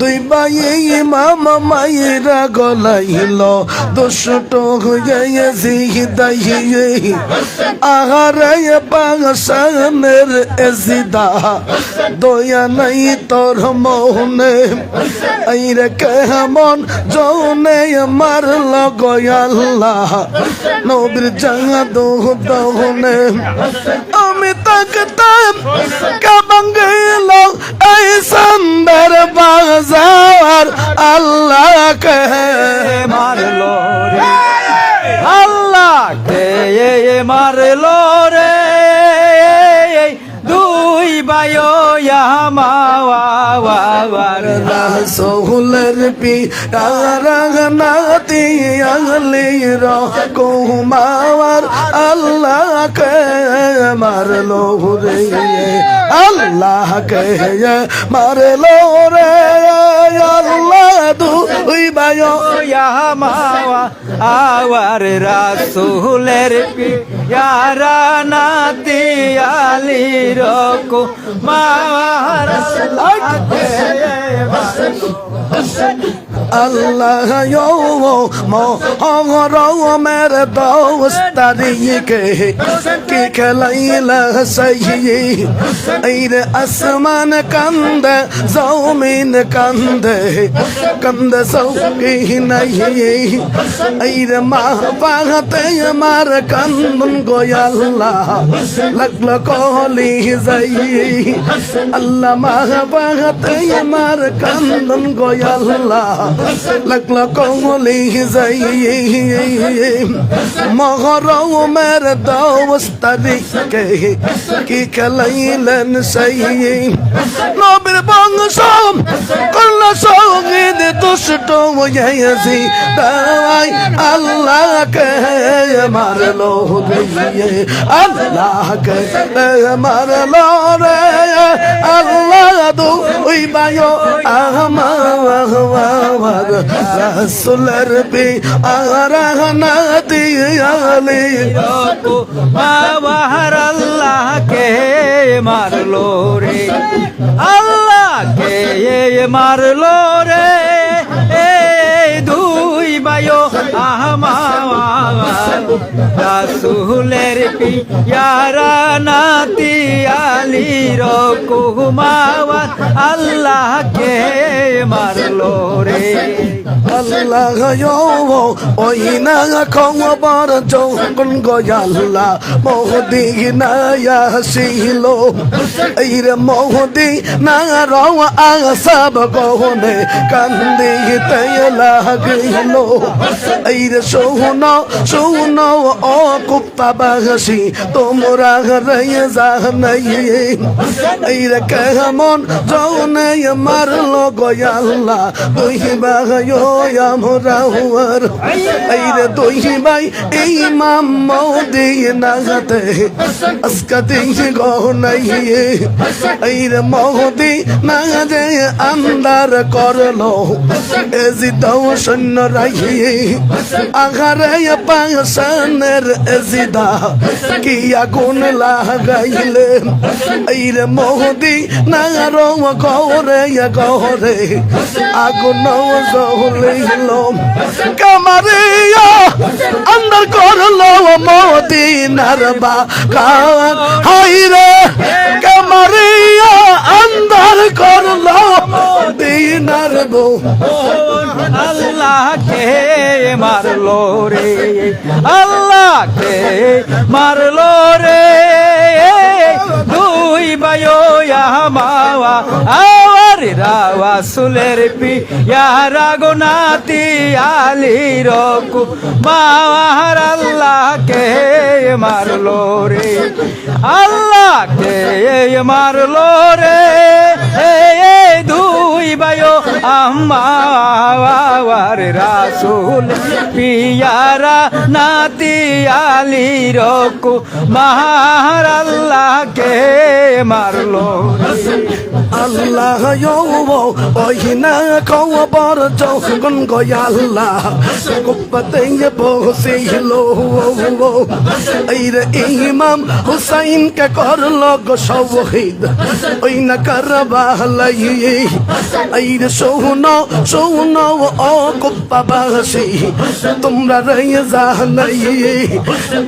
দুই ভাই ইমাম মায়েরা গলাইল, দুষ্ট হইয়াছি দাইয়ে আহারে পাগসানের এজিদা, দয়া নাই তোর মনে। আইরে কেমন যৌনে মারল গয়াল্লাহ নবীর জাঙা দোহ দহনে আমি তাকতাম কেমন গেল, এই সুন্দর বাজার আল্লাহ কে মারলো রে। আল্লাহ কে মারলো রে। দুই বায়ো মাওয়ার রাসূলের পি রাগনাতি আগলি রকুমার আল্লাহ কে মারলো রে। আল্লাহ কে মারলো রে। আল্লাহ দুই বায়ো মাওয়া আওয়ার রাসুলের পিয়ারা নাতি আলি রকু মাওয়ার حسن حسن আল্লাহ ইয়ো মোহর মের দোস্তারিকে কি খেলাইলা সহি এইরে আসমান কান্দ জমিন কান্দে কান্দ সৌকি নাই এইরে মা পাগতে আমার কান্দন গোয়াল্লাহ লাগল কলি যাই আল্লাহ মা পাগতে আমার কান্দন গোয়াল্লাহ লাগল কলি যাই মহর মের দোস্তারিকে কি খেলাইলেন সেই? নবীর বংশ করল সংগীত দুষ্ট হয়েছি তাই আল্লাহকে মারলো আল্লাহকে মারলো রে, আল্লাহ দুই বায়ো আমার রাসুলের পি আরাহনা দিয়ালি রকু মাওয়ার আল্লাহ কে মারলো রে আল্লাহ কে মারলো রে বায়ো আহমাওয়ার রাসুলের পিয়ারা নাতি আলি রকুমাওয়ার আল্লাহ কে মারলো রে। আল্লাহ ওই না খবর যখন গয়াল্লা মোহদি না আসিল এই রে মোহদি না রওয়া আসব গহনে, কান্দিতে লাগিল। এই রে শোন শোন, ও কুপ্তাবাসী তোমরা রে জানাই এই রে কেমন যৌনে মারলো গয়াল্লা তুই বাগায়ো আমরা হুয়ার। এই রে তুই ভাই এই মাম মৌদি নাগাতে আজকা দিন গহনাই এই রে মৌদি না যে আন্দার করল এজি দাও সৈন্য রাই আঘারে পাশানের এজিদা কি আগুন লাগাইলে এই রে মৌদি না রো গহরে গহরে আগুন জহলিল কামারিয়া আন্দার করল মদিনার বা হাই রে কামারিয়া আন্দার করল মদিনার বউ আল্লাহ কে মারলো রে আল্লাহ কে মারলো রে। দুই বায়ো মাওয়া, আওয়ার রাওয়া সুলের পি ইয়ারা গোনাতি আলি রকু মাওয়ার আল্লাহ কে মারলো রে আল্লাহ কে মারলো রে। দুই বায়ো আমার রাসুল, পিয়ারা নাতি আলী রকু মাহার আল্লাহকে মারলো। আল্লাহ ওই না খবর যখন গয়াল্লাহ কুপতে বসিল এই রে ইমাম হুসাইন কে করল গো শহীদ। ওই না করবালাই এই রে শোনো শোনো ও কুপ্পাবাসী, তোমরা রয়ে জানাই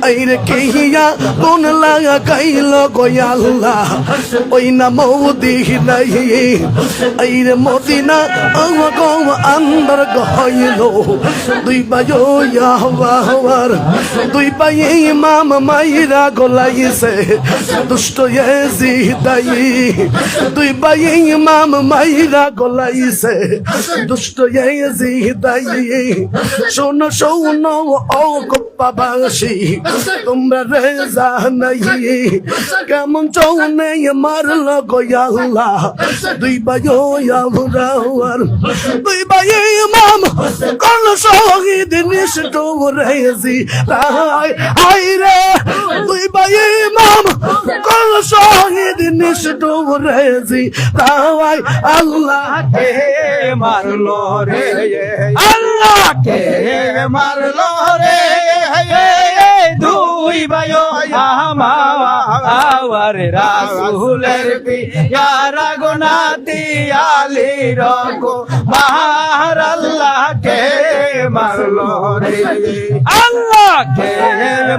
এই রে কিয়া কোন লাগা কাইল গয়াল্লাহ ওই না মোদি নাই। এই রে মদিনা আমাকে আন্দার গহইল। দুই বাজো ইয়াহওয়ার দুই পাই ইমাম মাইরা গলাইছে। দুষ্ট ইয়াজিদাই দুই পাই ইমাম মাইরা গলাইছে। দুষ্ট ইয়াজিদাই শোনো শোনো, ও কপ্পাবাসী তোমরা রে জানাই কেমন চৌনে মারল গয়াল্লাহ দুই বাজো ইয়াহওয়ার দুই বাই ইমাম। কোন শহীদ নিষ্ঠ রেজি। তাই আই রে। দুই বাই ইমাম। কোন শহীদ নিষ্ঠ রেজি। তাই আল্লাহ কে মারলো রে। আল্লাহ কে মারলো রে। দুই বায়ো আমার রাসুলের পিয়ারা গোনাতি আলি রকো বাহার আল্লাহ কে মারলো রে। আল্লাহ কে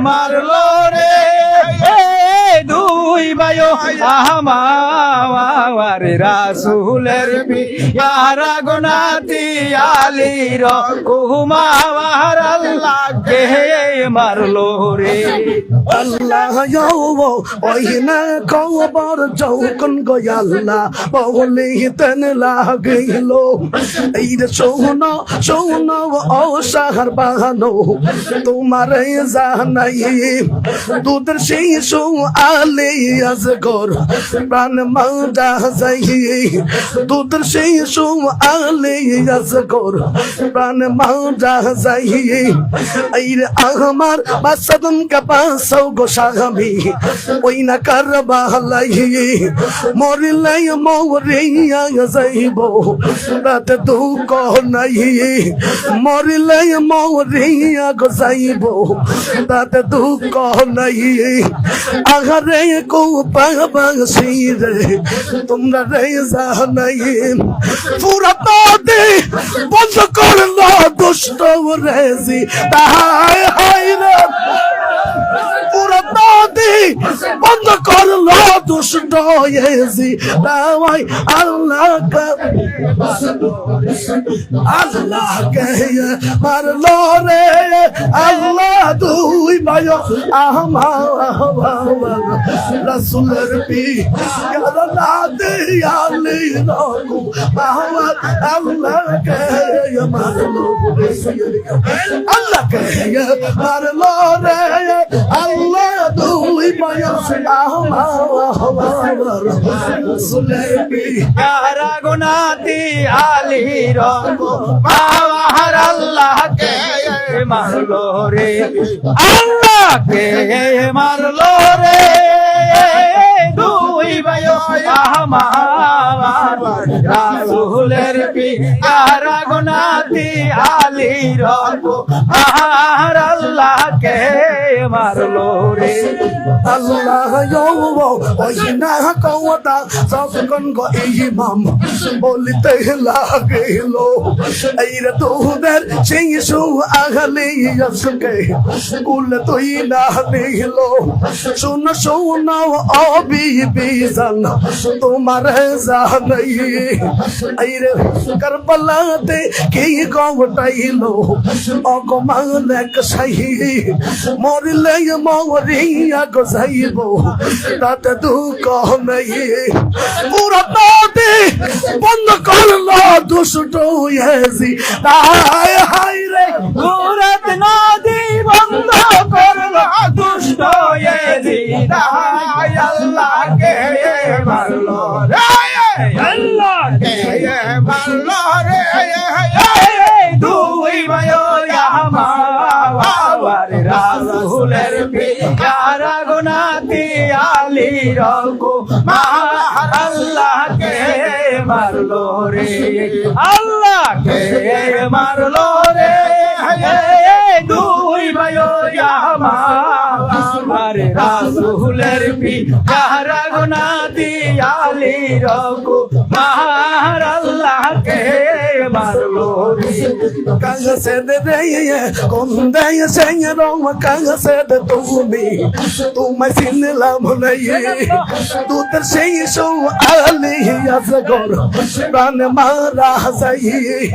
মারলো রে। দুই বায়ো আমার রাসুলের পিয়ারা গোনাতি আলির রকো মাহার আল্লাহ কে মারলো রে। আল্লাহ। ওই না খবর যৌকন গয়াল্লাহ বলি তেন লাগিল। এই রে শোনো শোনো ও সাহার বাহানো, তোমার জানাই দুধের শিশু আলে আজগর, প্রাণ মাদা যাই। দুধের শিশু আলে আজগর, প্রাণ মাদা যাই। এই রে আমার বাসাদন কাপাসও গোসাগামি ওই না কারবালাই মরিলাই মরিয়া যাইব, রাতে দুঃখ নাই। মরিলাই মরিয়া যাইব, রাতে দুঃখ নাই। আহারে কো পাবাসি রে, তোমরা রে জানাই। পুরা নদী বন্ধ করল দুষ্ট রেজি। তাহাই হাই রে। পুরা নদী বন্ধ করল দুষ্ট এজি তাই আল্লাহ আল্লাহ কে মারলো রে। আল্লাহ দুই ভাই আমার রসুলের পি না দে আলি রকু আমার আল্লাহ কে মারলো। আল্লাহ কে মারলো রে। আল্লাহ দুই বয়স প্যারা গুনাতি আলী রব আল্লাহকে মারলো রে। আল্লাহকে মারলো রে। দুই বয়স রাসুলের পিয়ারা গুনাতি আলী রব আহার আল্লাহকে মারলো রে। আল্লাহ ওই না কওতা সকন গো ইমাম বলিতে লাগিল। এই রে তোদের সেই সু আগলে আসকে কুল তুই না দিল। শুন শুন, ও বিবি জান, তোমার জানাই এই কারবালাতে কি গওটাইল অগমান এক সাহি, মরিলে মরিয়া গো যাইব তাতে দুঃখ নেই পুরা তাতে বন্ধ করল দুষ্ট হয়েছি তাই হাই রে মুরাদ নদী বন্ধ করল দুষ্ট এজিদাই को अल्लाह के मार लो रे अल्लाह के मार लो रे दुई भयो या मार দিয়ালি রকু মার আল্লাহ কে মারলো রে Kanga sede deye, kon deye senye roma kanga sede tumi, tu mai sinne la monaye, tu ter senye so ali asagor, prane mara sayi,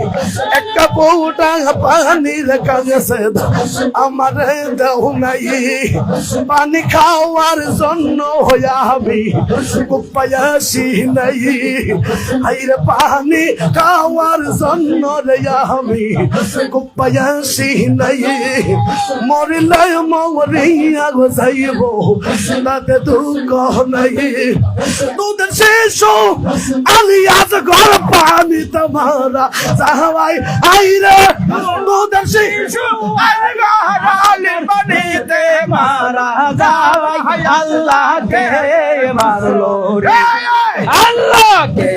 ekka pouta pani re kanga sede, amare daunayi, pani খাওয়ার জন্য হইয়া আমি কুপায়াসি নাই। হাইরে পানি খাওয়ার জন্য রে আমি কুপায়াসি নাই। মরিলে মরিয়া যাইব তাতে দুঃখ নাই। তোদের শেষ আলিয়াস ঘর পানি তোমারা যাহাই, আইরে তোদের শিশু আলে বানিতে মারা আল্লাহ কে মারলো রে আল্লাহ কে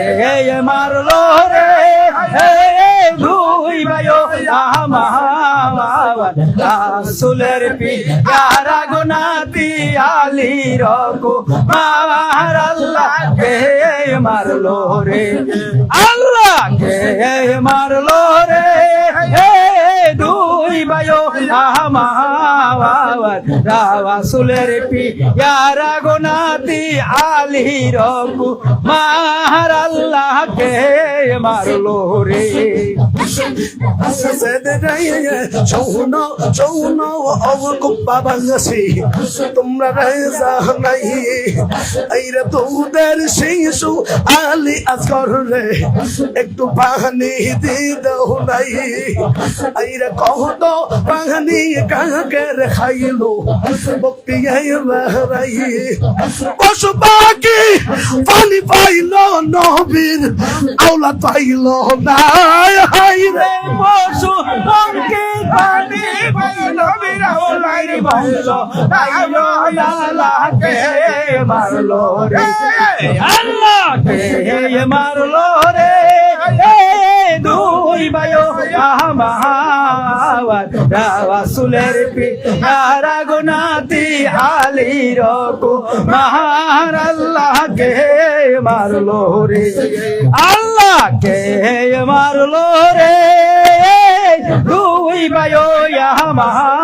মারলো রে হে আমার রাসুলের পিয়ারা গুনাতি আলী রকো মার আল্লাহ কে মারলো রে। আল্লাহ কে মারলো রে। হে দুই ভাইও আমার রাসুলের পিয়ারা গোনাতি আলি রকু মার আল্লাহ কে মারলো রে। চৌনো তোমরা আলী একটু পানি দি দাও নাই। এইরে কহ তো পানি কাকে রে খাইলো ভক্তি বেহরাই। পশু পাখি পানি পাইল, নবীর আওলা পাইল না হাই রে পশু পঙ্কি পানি পাইল বিরাও লাইরি বংশ তাইলো আল্লাহ কে মারলো রে। আল্লাহ কে মারলো রে। দুই বায়ো আমার রাসুলের পিয়ারা গুনাতি আলী রকু মহার আল্লাহ কে মারলো রে। আল্লাহ কে মারলো রে। দুই বায়ো আমার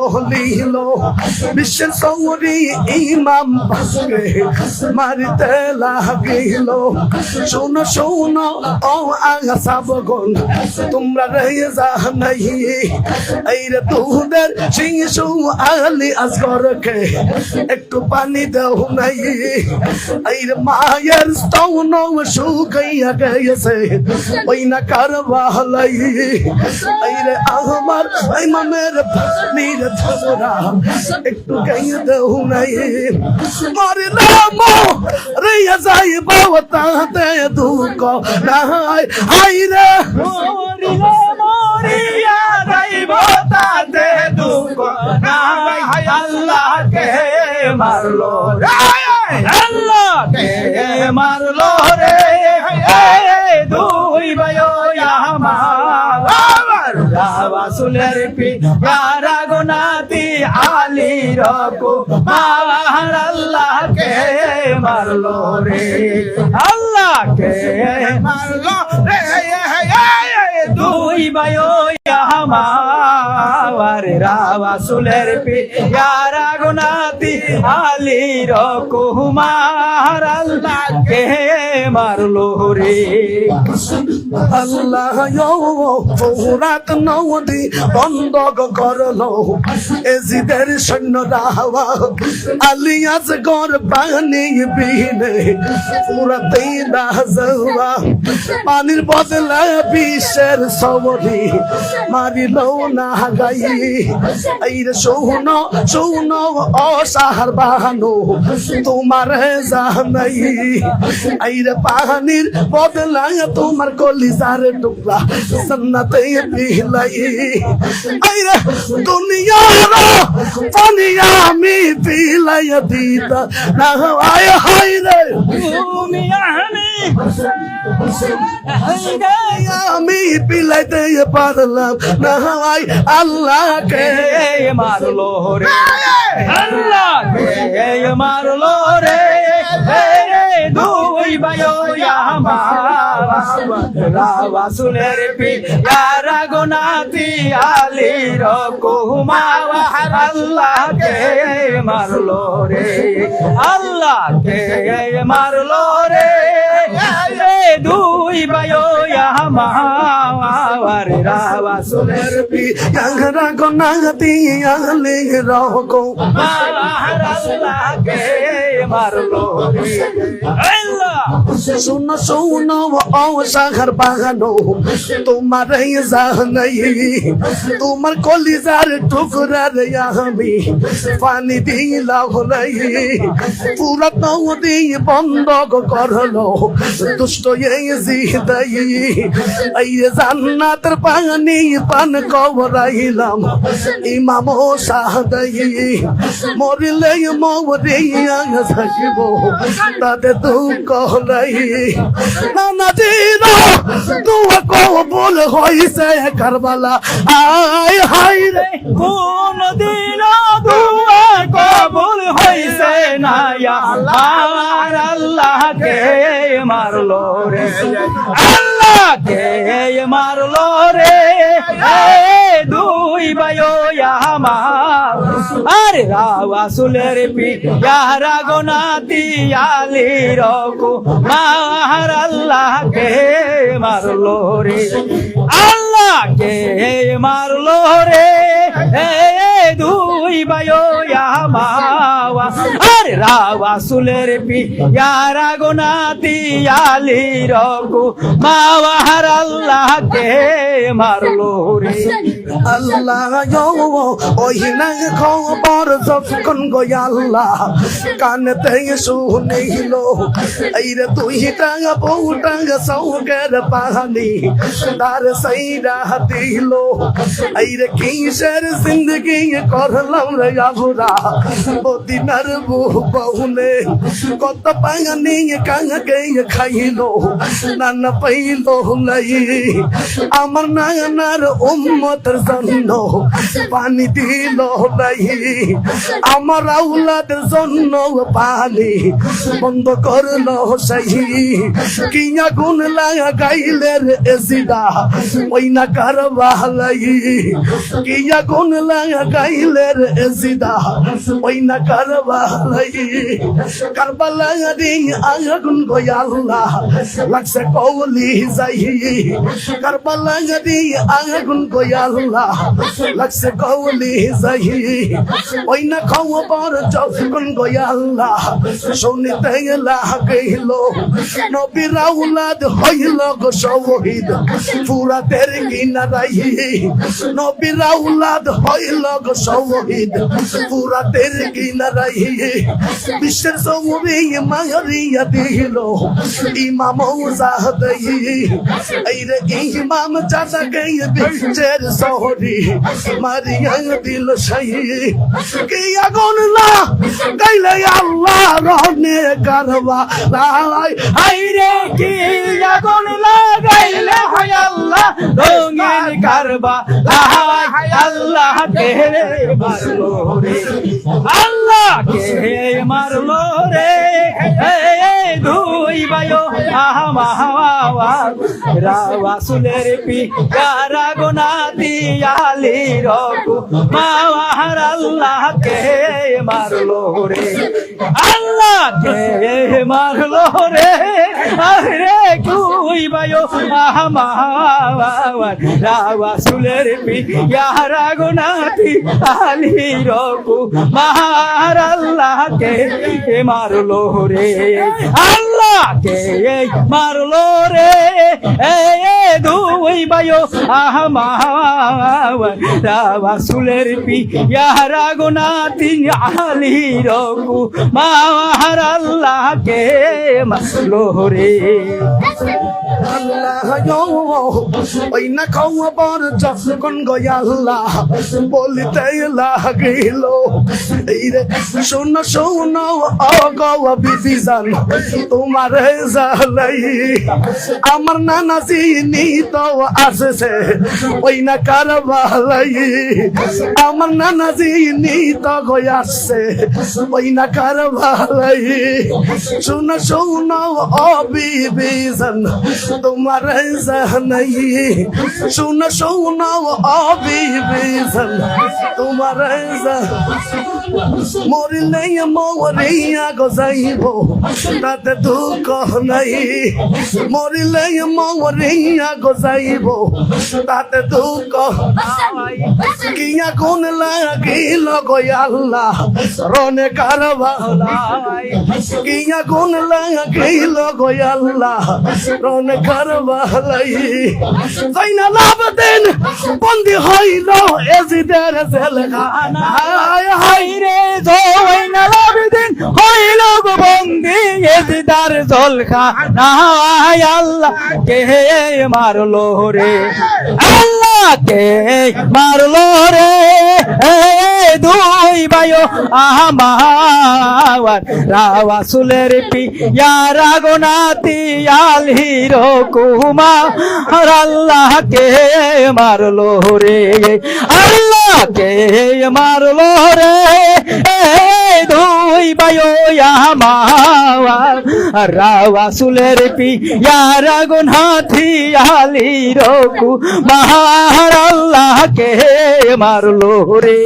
বলিল, বিশ্বের সৌরি ইমাম মারিতে লাগিল। শোনো শোনো, ও আগা সাবগন তোমরা রয়ে যা নাই। এই রে তোদের শিশু আলি আসগরকে একটু পানি দাও নাই। এই রে মায়ের স্তন শুকাইয়া গেছে, ওই না কারবালাই এই রে আমার এই মামের একটু গাইয়ে দাও নাই। মরে নাম রিয়া যাই বাবতাতে দুঃখ নাই। হাই রে। মরিলে মরিয়া যাইব তাতে দুঃখ নাই। আল্লাহ কে মারলো রে। আল্লাহ কে মারলো রে। দুই বায়ো আমার। রাসুলের পিয়ারা গুনাতি আলী রকু মার আল্লাহ কে মারলো রে। আল্লাহ কে মারলো রে। দুই বায়ো আমার রাসুলের পিয়ারা গোনাতি আলী রকুমার আল্লাহ কে মারলো রে। আল্লাহ রাত নদী বন্ধ করল। এজিদের সৈন্য রাহা আলিয়াস গর পানি বিনে পুরাতেই না পানির বদলা বিশ্বের সবরি মারিল না গাই। এই রে সৌন সৌন অসাহার বাহানো, তোমার জানাই এই রে পানির বদলা তোমার কলিজার টুকরা সন্নতে পিলাই এই রে দুনিয়ার পানি আমি পিলাই দিতা না আয় হাই রে। দুনিয়ানে আমি পিলাইতে পারলাম না আয় আল্লাহকে মারলো রে। আল্লাহ মারলো রে। দুই বায়ো রাবা সুনের পি ইয়ারা গোনাতি আলী রকুমাওয়া আল্লাহ কে মারলো রে। আল্লাহ কে মারলো রে। দুই বায়ো আমার ইয়াংরা গনাগতি আলে রহকো আল্লাহ কে মারলো রে আল্লাহ শুন শুন ও সাগর বাগানো তোমার জানাই তোমার কলিজার টুকরার আমি পানি দিলাম নাই পুরা নদী বন্ধ করল দুষ্ট এই জিদাই এই জান্নাতের পানি পান কবরাইলাম। ইমাম সাহাদাই মরিলে মরিয়া থাকিব। তাতে দুঃখ নাই নানা দিন তুয়া কবুল হইছে কারবালা। আয় হাই রে কোন দিন দুয়া কবুল হইছে না আমার আল্লাহ। কে মারলো রে। আল্লাহ কে মারলো রে। দুই বায়ো আমার। আরে রাওয়া সুলের পি ইয়ারা গোনাতি আলী রকু মার আল্লাহ কে মারলো রে। আল্লাহ কে মারলো রে। দুই বায়ো মাওয়া আরে রাওয়া সুলের পি ইয়ারা গোনাতি আলী রকু মাওয়ার আল্লাহ কে মারলো রে। আল্লাহ ওই না খবর যখন গই আল্লাহ কানতে শুনেইল এই রে তুই টাঙ্গা বউ টাঙ্গা সৌকের পাহানি তার সাইরা দিল। এই রে কিসের জিন্দগি করলাম রে আবুরা বদিনার বহু বহুনে কত পাঙ্গানি কাঙ্গে খাইল, নানা পাইল নাই। আমার নানার উম্মতের জন্য পানি দিল নাই। আমার আউলাদের জন্য পানি বন্ধ করল সেই। কিয়া গুণ লাগা গাইলে রে এসিদা ওই না কারবালাই কিয়া গুণ লাগা গাইলে রে এসিদা ওই না কারবালাই। কারবালা রে আগুন গয়া আল্লাহ লাগছে কৌলি যাই। কারবালা রে আগুন গয়া আল্লাহ লাগছে কৌলি যাই। ওই না খবর যখন গয়া আল্লাহ শুনিতে লাগিল, নবীর আউলাদ হইল গো শহীদ। পুরা তের কিনারাই। নবীর আউলাদ হইল গো শহীদ। পুরা তের কিনারাই বিশ্বের সৌরি মায়রিয়া দিল। ইমাম জাহদাই এই রে ইমাম চাচা গই বিশ্বের শহরি মারিয়া দিল সেই। কি আগুন না গাইলে আল্লাহ রহনে কারবা লাই হাইরে কি আগুন লাগাইলে হয় আল্লাহ রঙিন কারবা হাই আল্লাহ, কে মারলো রে। আল্লাহ! কে মারলো রে? দুই বায়ো আহমাওয়া রাওয়াসুলের পিয়ারা গোনাতি আলী রকু মাওয়ার আল্লাহ কে মারলো রে? আল্লাহ! কে মারলো রে? আরে দুই বায়ো আহমাওয়া রাওয়াসুলের পিয়ারা গোনাতি আলী রকু মার আল্লাহ কে মারলো রে? আল্লাহ কে মারলো রে? দুই বায়ো আহমাওয়াসুলের পি ইয়ারা গোনাতি আলি রকু মার আল্লাহ কে মারলো রে। আল্লাহ না বলিতে লাগিল এই রে, শোন শোন বিবিজান, তোমার জালাই। আমার নানা চিনি তো আসছে ওই না কারবালাই। আমার নানা চিনি তো গই আসছে ওই না কারবালাই। শোন শোন ও বিবিজান তোমার জানাই শোন শোন ও বিবিজান তোমার মরিলে মরিয়া গজাইব, তাতে দুঃখ নাই। মরিলে মরিয়া গজাইব, তাতে দুঃখ কিয়া কোন লাগিল গয়াল্লাহ রনে কারবালাই কিয়া কোন লাগিল গয়াল্লাহ রনে কারবালাই জাইনা লাভ দেন বন্দি হইল এজিদের জেলখানা হায় নালাবিদিন হইল গো বন্দি এদিদার জলখা নাই আল্লাহ, কে মারলো রে? আল্লাহ কে মারলো রে? দুই বায়ো আহমাওয়ার রাওয়াসুলের পি ইয়ারা গোনাতি আলহি রকুমা আর আল্লাহ কে মারলো রে? আল্লাহ কে মারলো রে? দুই বায়ো আহমাওয়ার রাওয়াসুলের পি ইয়ারা গোনাতি আলি রকু, মাহার আল্লাহ কে মারলো রে।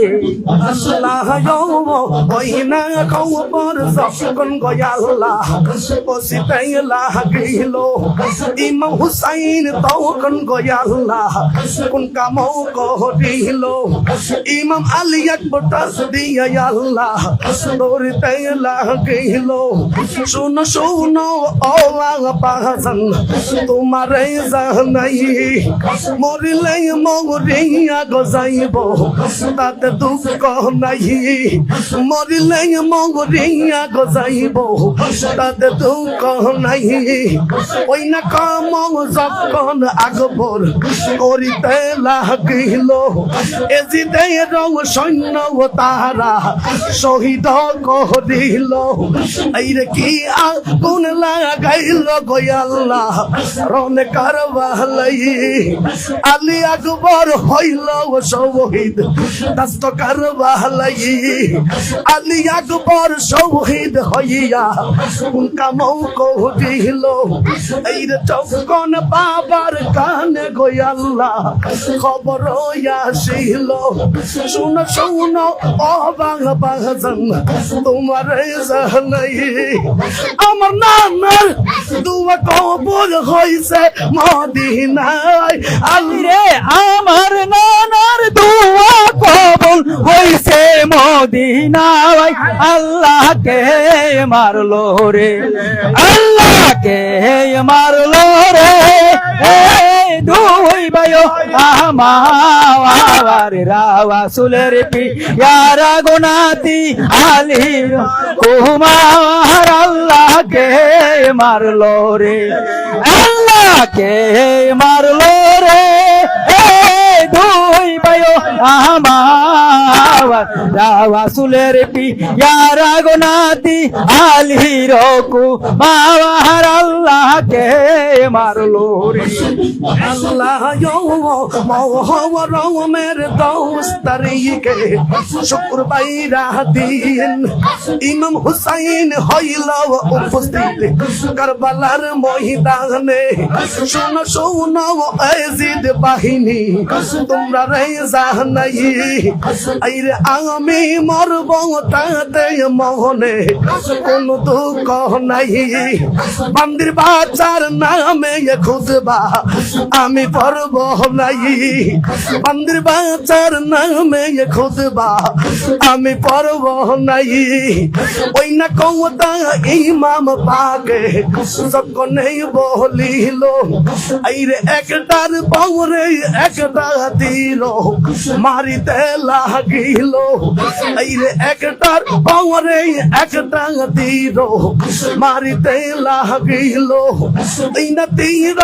ইমাম হুসাইন তখন গয়াল্লাহ কোন কাম করিল। ইমাম আলী আকবর দিয়া আল্লাহ দৌড়িতে লাগিল শুনো শুনো, ও পাহান তোমার জানাই, মরিলে মরিয়া গজাইব তাতে দুঃখ নাই। মরিলে মরিয়া গজাইব তাতে দুঃখ নাই। ওই না কাম যখন আকবর করিতে লাগিল এজিদে রং সৈন্য তাহারা শহীদ করিল এই রে কি আগুন লাগাইল গয়াল্লাহ রন কারবালাই। আলী আকবর হইল শহীদ। দাস্ত কারবালাই। আলী আকবর শহীদ হইয়া কামৌ কহিল এই রে চৌকন বাবার কানে গয়াল্লাহ খবর আসিল। শুন শুন ও বাংলা বাজান তোমার জানাই আমার নানার দুয়া কবর হইছে মদিনায়। আলি রে আমার নানার দোয়া কবুল হইছে মদিনায়। আল্লাহ কে মারলো রে আল্লাহ কে মারলো রে। দুই বায়ো আমার রাওয়া সুলের পি ইয়ারা গোনাতি আলি কুমার আল্লাহ কে মারলো রে আল্লাহ কে মারলো রে। দুই বায়ো আমার রাসুলের পিয়ারা গোনাতি আলির কুমার আল্লাহকে মারলো রে। আল্লাহ মোহরমের দোষ তারিখে শুক্র বাইরা দিন ইমাম হুসাইন হইল উপস্থিত। কারবালার ময়দানে। শোনো শোনো এজিদ বাহিনী। তোমরা রে জানাই আইরে আমি মরব তাতে মোহনে, কোন দুঃখ নাই। বান্দির বাচ্চার নামে খুদবা, আমি পড়ব নাই। বান্দির বাচ্চার নামে খুদবা, আমি পড়ব নাই। ওই না কৌতা ইমাম পাকে সকনে বলিল। আইরে একটার পাওরে একটা দিল মারিতে লাগিল। আইরে একটার পাওয়ারে একটা দিল মারিতে লাগিল। এই না তীর